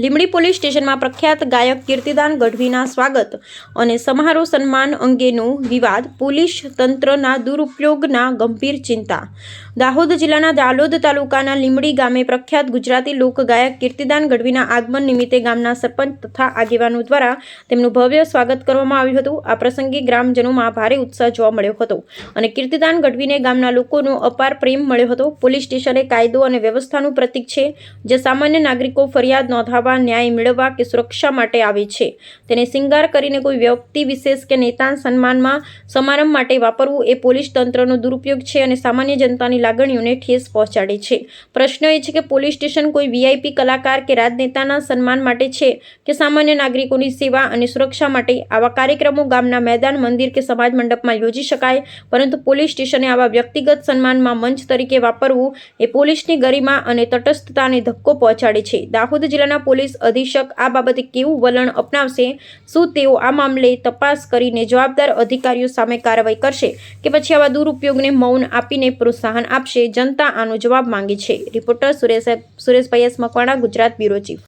Limbdi police સ્ટેશનમાં પ્રખ્યાત ગાયક કીર્તિદાન ગઢવીના સ્વાગત અને સમારોહ સન્માન અંગેનો વિવાદ પોલીસ તંત્રના દુરુપયોગના ગંભીર ચિંતા. દાહોદ જિલ્લાના દાલોદ તાલુકાના લીમડી ગામે પ્રખ્યાત ગુજરાતી લોકગાયક કીર્તિદાન ગઢવીના આગમન નિમિત્તે ગામના સરપંચ તથા આગેવાનો દ્વારા તેમનું ભવ્ય સ્વાગત કરવામાં આવ્યું હતું. આ પ્રસંગે ગ્રામજનોમાં ભારે ઉત્સાહ જોવા મળ્યો હતો અને કીર્તિદાન ગઢવીને ગામના લોકોનો અપાર પ્રેમ મળ્યો હતો. પોલીસ સ્ટેશન કાયદો અને વ્યવસ્થાનું પ્રતીક છે. જે સામાન્ય નાગરિકો ફરિયાદ નોંધાવવા ન્યાય મેળવવા કે સુરક્ષા માટે આવે છે. તેને શિંગાર કરીને કોઈ વ્યક્તિ વિશેષ કે નેતાન સન્માનમાં સમારંભ માટે વાપરવું એ પોલીસ તંત્રનો દુરુપયોગ છે અને સામાન્ય જનતાની લાગણીઓને ઠેસ પહોંચાડે છે. પ્રશ્ન એ છે કે પોલીસ સ્ટેશન કોઈ વીઆઈપી કલાકાર કે રાજનેતાના સન્માન માટે છે કે સામાન્ય નાગરિકોની સેવા અને સુરક્ષા માટે? આવા કાર્યક્રમો ગામના મેદાન, મંદિર કે સમાજ મંડપમાં યોજી શકાય, પરંતુ પોલીસ સ્ટેશને આવા વ્યક્તિગત સન્માનમાં મંચ તરીકે વાપરવું એ પોલીસની ગરિમા અને તટસ્થતાને ધક્કો પહોંચાડે છે. દાહોદ જિલ્લાના પોલીસ અધિક્ષક આ બાબતે કેવું વલણ અપનાવશે, શું તેઓ આ મામલે તપાસ કરીને જવાબદાર અધિકારીઓ સામે કાર્યવાહી કરશે કે પછી આવા દુરુપયોગને મૌન આપીને પ્રોત્સાહન આપશે, જનતા આનો જવાબ માંગે છે. Reporter Suresh, Sureshbhai Makwana, Gujarat bureau chief.